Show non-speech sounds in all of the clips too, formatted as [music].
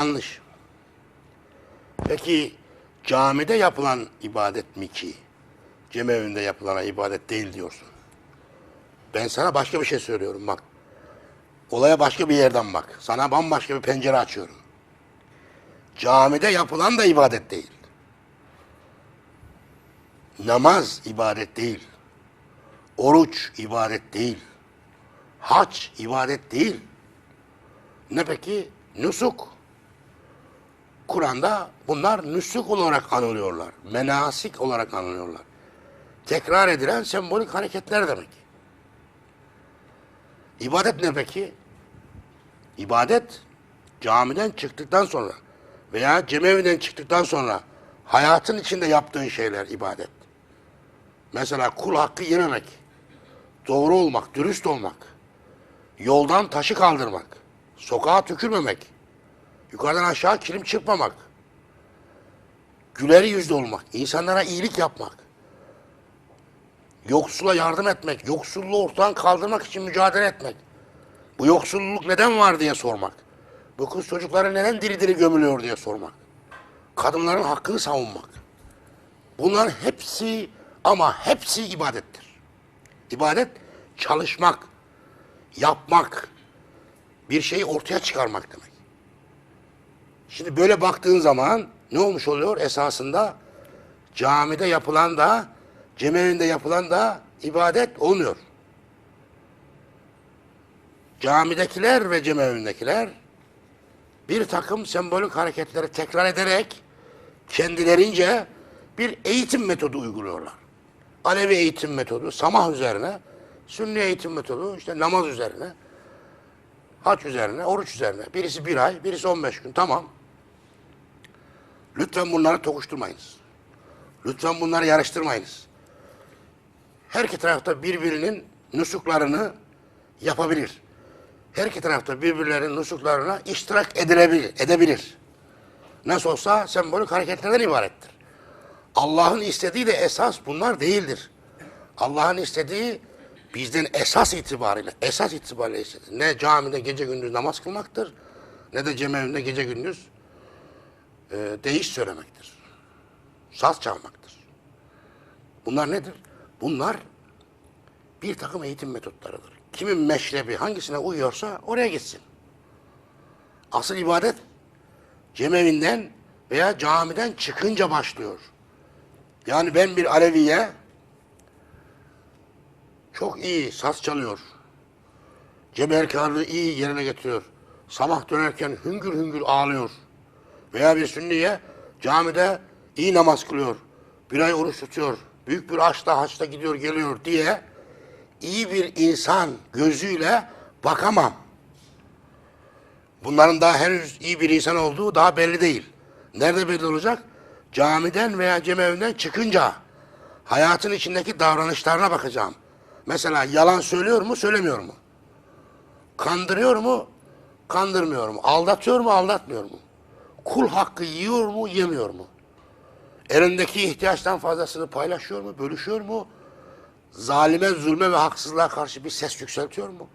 Yanlış. Peki camide yapılan ibadet mi ki cemevinde yapılana ibadet değil diyorsun? Ben sana başka bir şey söylüyorum bak. Olaya başka bir yerden bak. Sana bambaşka bir pencere açıyorum. Camide yapılan da ibadet değil. Namaz ibadet değil. Oruç ibadet değil. Hac ibadet değil. Ne peki? Nusuk. Kur'an'da bunlar nüsuk olarak anılıyorlar. Menasik olarak anılıyorlar. Tekrar edilen sembolik hareketler demek. İbadet ne peki? İbadet camiden çıktıktan sonra veya cemevinden çıktıktan sonra hayatın içinde yaptığın şeyler ibadet. Mesela kul hakkı yememek, doğru olmak, dürüst olmak, yoldan taşı kaldırmak, sokağa tükürmemek, yukarıdan aşağı kilim çırpmamak, güler yüzlü olmak, insanlara iyilik yapmak, yoksula yardım etmek, yoksulluğu ortadan kaldırmak için mücadele etmek. Bu yoksulluk neden var diye sormak. Bu kız çocukları neden diri diri gömülüyor diye sormak. Kadınların hakkını savunmak. Bunların hepsi ama hepsi ibadettir. İbadet çalışmak, yapmak, bir şeyi ortaya çıkarmak demek. Şimdi böyle baktığın zaman ne olmuş oluyor? Esasında camide yapılan da, cemevinde yapılan da ibadet olmuyor. Camidekiler ve cemevindekiler bir takım sembolik hareketleri tekrar ederek kendilerince bir eğitim metodu uyguluyorlar. Alevi eğitim metodu, samah üzerine, sünni eğitim metodu, işte namaz üzerine, haç üzerine, oruç üzerine. Birisi bir ay, birisi 15 gün. Tamam. Lütfen bunları tokuşturmayınız. Lütfen bunları yarıştırmayınız. Her iki tarafta birbirinin nusuklarını yapabilir. Her iki tarafta birbirlerinin nusuklarına iştirak edilebilir, edebilir. Nasıl olsa sembolik hareketlerden ibarettir. Allah'ın istediği de esas bunlar değildir. Allah'ın istediği bizden esas itibariyle, esas itibariyle ne camide gece gündüz namaz kılmaktır, ne de cemevinde gece gündüz e, değiş söylemektir. Saz çalmaktır. Bunlar nedir? Bunlar bir takım eğitim metotlarıdır. Kimin meşrebi hangisine uyuyorsa oraya gitsin. Asıl ibadet cemevinden veya camiden çıkınca başlıyor. Yani ben bir Aleviye çok iyi saz çalıyor. Cemerkarlığı iyi yerine getiriyor. Sabah dönerken hüngür hüngür ağlıyor. Veya bir sünniye camide iyi namaz kılıyor. Bir ay oruç tutuyor. Büyük bir açta haçta gidiyor geliyor diye iyi bir insan gözüyle bakamam. Bunların daha henüz iyi bir insan olduğu daha belli değil. Nerede belli olacak? Camiden veya cemevinden çıkınca hayatın içindeki davranışlarına bakacağım. Mesela yalan söylüyor mu, söylemiyor mu? Kandırıyor mu, kandırmıyor mu? Aldatıyor mu, aldatmıyor mu? Kul hakkı yiyor mu, yemiyor mu? Elindeki ihtiyaçtan fazlasını paylaşıyor mu, bölüşüyor mu? Zalime, zulme ve haksızlığa karşı bir ses yükseltiyor mu?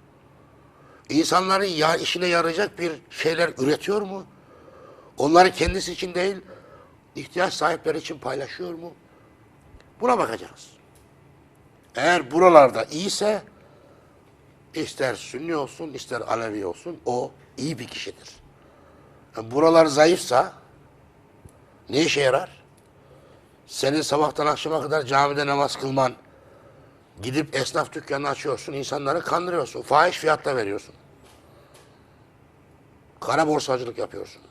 İnsanların ya işine yarayacak bir şeyler üretiyor mu? Onları kendisi için değil, ihtiyaç sahipleri için paylaşıyor mu? Buna bakacağız. Eğer buralarda iyiyse, ister Sünni olsun, ister Alevi olsun, o iyi bir kişidir. Buralar zayıfsa, ne işe yarar? Senin sabahtan akşama kadar camide namaz kılman, gidip esnaf dükkanını açıyorsun, insanları kandırıyorsun, fahiş fiyatla veriyorsun. Kara borsacılık yapıyorsun.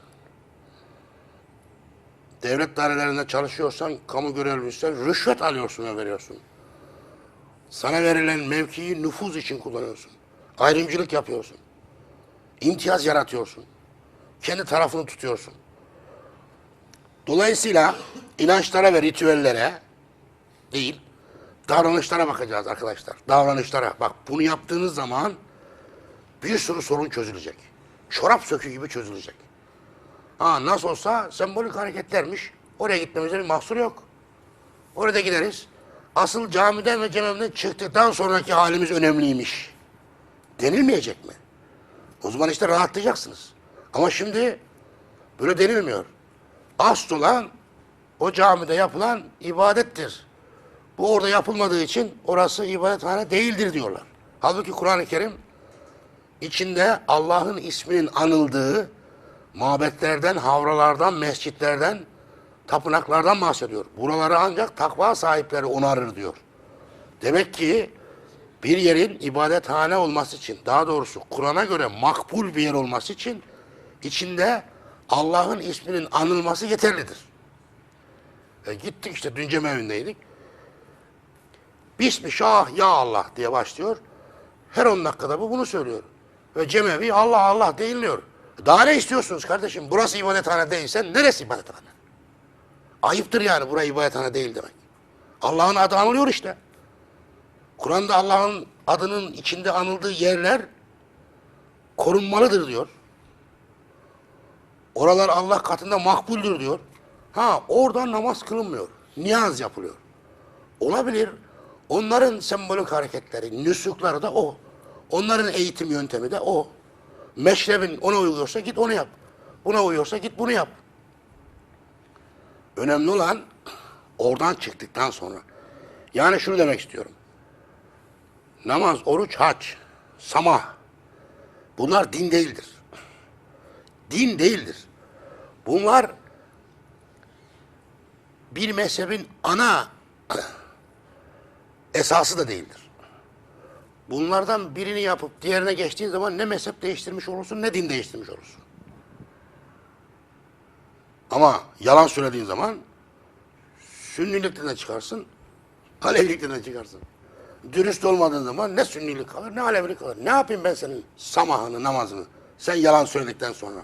Devlet dairelerinde çalışıyorsan, kamu görevliysen rüşvet alıyorsun ve veriyorsun. Sana verilen mevkiyi nüfuz için kullanıyorsun. Ayrımcılık yapıyorsun. İmtiyaz yaratıyorsun. Kendi tarafını tutuyorsun. Dolayısıyla inançlara ve ritüellere değil, davranışlara bakacağız arkadaşlar. Davranışlara. Bak bunu yaptığınız zaman bir sürü sorun çözülecek. Çorap sökü gibi çözülecek. Ha nasıl olsa sembolik hareketlermiş. Oraya gitmemize bir mahsur yok. Orada gideriz. Asıl camiden ve cemevden çıktıktan sonraki halimiz önemliymiş. Denilmeyecek mi? O zaman işte rahatlayacaksınız. Ama şimdi Böyle denilmiyor. Asıl olan o camide yapılan ibadettir. Bu orada yapılmadığı için orası ibadethane değildir diyorlar. Halbuki Kur'an-ı Kerim içinde Allah'ın isminin anıldığı mabetlerden, havralardan, mescitlerden, tapınaklardan bahsediyor. Buraları ancak takva sahipleri onarır diyor. Demek ki bir yerin ibadethane olması için, daha doğrusu Kur'an'a göre makbul bir yer olması için içinde Allah'ın isminin anılması yeterlidir. E gittik işte dün cemevindeydik. Bismi şah ya Allah diye başlıyor. Her 10 dakikada bu bunu söylüyor. Ve cemevi Allah Allah değilmiyor. Daha ne istiyorsunuz kardeşim? Burası ibadethane değilse neresi ibadethane? Ayıptır yani burası ibadethane değil demek. Allah'ın adı anılıyor işte. Kur'an'da Allah'ın adının içinde anıldığı yerler korunmalıdır diyor. Oralar Allah katında makbuldür diyor. Ha orada namaz kılınmıyor. Niyaz yapılıyor. Olabilir. Onların sembolik hareketleri, nüsukları da o. Onların eğitim yöntemi de o. Meşrebin ona uyuyorsa git onu yap. Buna uyuyorsa git bunu yap. Önemli olan oradan çıktıktan sonra. Yani şunu demek istiyorum. Namaz, oruç, hac, samah. Bunlar din değildir. Din değildir. Bunlar bir mezhebin ana [clears throat] esası da değildir. Bunlardan birini yapıp diğerine geçtiğin zaman ne mezhep değiştirmiş olursun ne din değiştirmiş olursun. Ama yalan söylediğin zaman sünnilikten çıkarsın, alevilikten de çıkarsın. Dürüst olmadığın zaman ne sünnilik kalır ne alevilik kalır. Ne yapayım ben senin samahını, namazını? Sen yalan söyledikten sonra.